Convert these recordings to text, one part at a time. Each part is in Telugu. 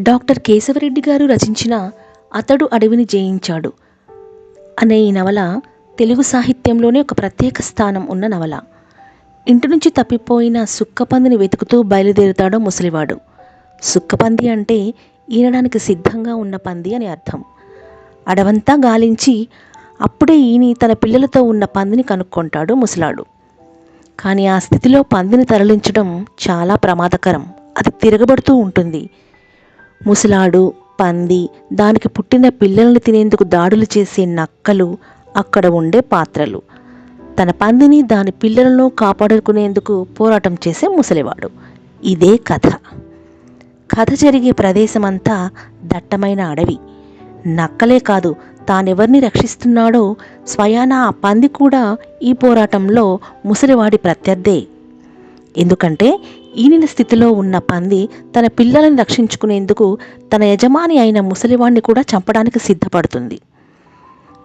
డాక్టర్ కేశవరెడ్డి గారు రచించిన అతడు అడవిని జయించాడు అనే ఈ నవల తెలుగు సాహిత్యంలోనే ఒక ప్రత్యేక స్థానం ఉన్న నవల. ఇంటి నుంచి తప్పిపోయిన సుక్కపందిని వెతుకుతూ బయలుదేరుతాడో ముసలివాడు. సుక్కపంది అంటే ఈనడానికి సిద్ధంగా ఉన్న పంది అని అర్థం. అడవంతా గాలించి అప్పుడే ఈని తన పిల్లలతో ఉన్న పందిని కనుక్కుంటాడు ముసలాడు. కానీ ఆ స్థితిలో పందిని తరలించడం చాలా ప్రమాదకరం. అది తిరగబడుతూ ఉంటుంది. ముసలాడు పంది దానికి పుట్టిన పిల్లల్ని తినేందుకు దాడులు చేసే నక్కలు అక్కడ ఉండే పాత్రలు. తన పందిని దాని పిల్లలను కాపాడుకునేందుకు పోరాటం చేసే ముసలివాడు. ఇదే కథ. కథ జరిగే ప్రదేశమంతా దట్టమైన అడవి. నక్కలే కాదు తానెవరిని రక్షిస్తున్నాడో స్వయాన ఆ పంది కూడా ఈ పోరాటంలో ముసలివాడి ప్రత్యర్థే. ఎందుకంటే ఈనిన స్థితిలో ఉన్న పంది తన పిల్లలను రక్షించుకునేందుకు తన యజమాని అయిన ముసలివాణ్ణి కూడా చంపడానికి సిద్ధపడుతుంది.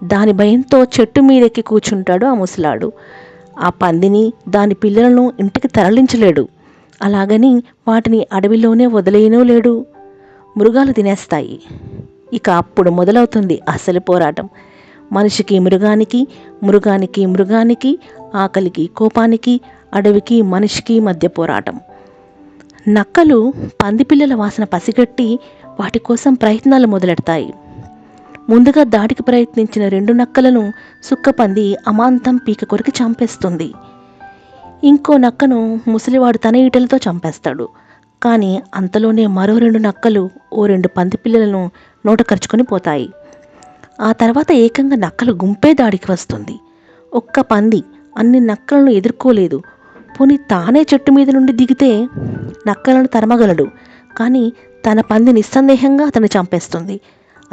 దాని భయంతో చెట్టు మీదెక్కి కూర్చుంటాడు ఆ ముసలాడు. ఆ పందిని దాని పిల్లలను ఇంటికి తరలించలేడు. అలాగని వాటిని అడవిలోనే వదిలేయనూ లేడు. మృగాలు తినేస్తాయి. ఇక అప్పుడు మొదలవుతుంది అసలు పోరాటం. మనిషికి మృగానికి మృగానికి మృగానికి ఆకలికి కోపానికి అడవికి మనిషికి మధ్య పోరాటం. నక్కలు పందిపిల్లల వాసన పసిగట్టి వాటి కోసం ప్రయత్నాలు మొదలెడతాయి. ముందుగా దాడికి ప్రయత్నించిన రెండు నక్కలను సుక్కపంది అమాంతం పీక కొరికి చంపేస్తుంది. ఇంకో నక్కను ముసలివాడు తన ఈటలతో చంపేస్తాడు. కానీ అంతలోనే మరో రెండు నక్కలు ఓ రెండు పంది పిల్లలను నోట ఖర్చుకొని పోతాయి. ఆ తర్వాత ఏకంగా నక్కల గుంపే దాడికి వస్తుంది. ఒక్క పంది అన్ని నక్కలను ఎదుర్కోలేదు. పోనీ తానే చెట్టు మీద నుండి దిగితే నక్కలను తరమగలడు. కానీ తన పంది నిస్సందేహంగా అతను చంపేస్తుంది.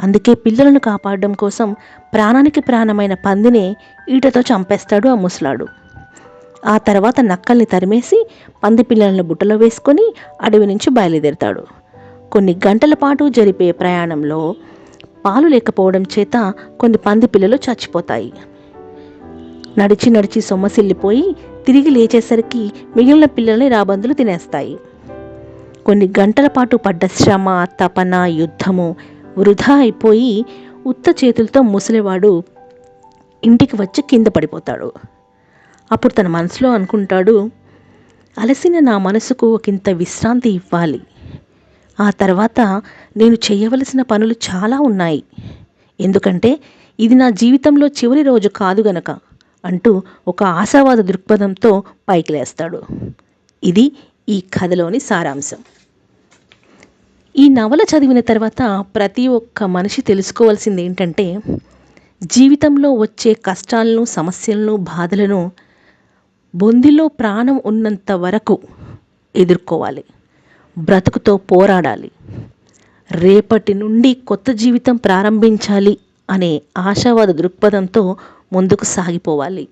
అందుకే పిల్లలను కాపాడడం కోసం ప్రాణానికి ప్రాణమైన పందినే ఈటతో చంపేస్తాడు ఆ ముసలాడు. ఆ తర్వాత నక్కల్ని తరిమేసి పంది పిల్లలను బుట్టలో వేసుకొని అడవి నుంచి బయలుదేరుతాడు. కొన్ని గంటల పాటు జరిపే ప్రయాణంలో పాలు లేకపోవడం చేత కొన్ని పంది పిల్లలు చచ్చిపోతాయి. నడిచి నడిచి సొమ్మసిల్లిపోయి తిరిగి లేచేసరికి మిగిలిన పిల్లల్ని రాబందులు తినేస్తాయి. కొన్ని గంటల పాటు పడ్డ శ్రమ తపన యుద్ధము వృధా అయిపోయి ఉత్త చేతులతో ముసలివాడు ఇంటికి వచ్చి కింద పడిపోతాడు. అప్పుడు తన మనసులో అనుకుంటాడు అలసిన నా మనసుకు ఒకంత విశ్రాంతి ఇవ్వాలి. ఆ తర్వాత నేను చేయవలసిన పనులు చాలా ఉన్నాయి. ఎందుకంటే ఇది నా జీవితంలో చివరి రోజు కాదు గనక. అంటూ ఒక ఆశావాద దృక్పథంతో పైకి లేస్తాడు ఇది ఈ కథలోని సారాంశం. ఈ నవల చదివిన తర్వాత ప్రతి ఒక్క మనిషి తెలుసుకోవాల్సింది ఏంటంటే జీవితంలో వచ్చే కష్టాలను సమస్యలను బాధలను బొందిలో ప్రాణం ఉన్నంత వరకు ఎదుర్కోవాలి. బ్రతుకుతో పోరాడాలి. రేపటి నుండి కొత్త జీవితం ప్రారంభించాలి అనే ఆశావాద దృక్పథంతో ముందుకు సాగిపోవాలి.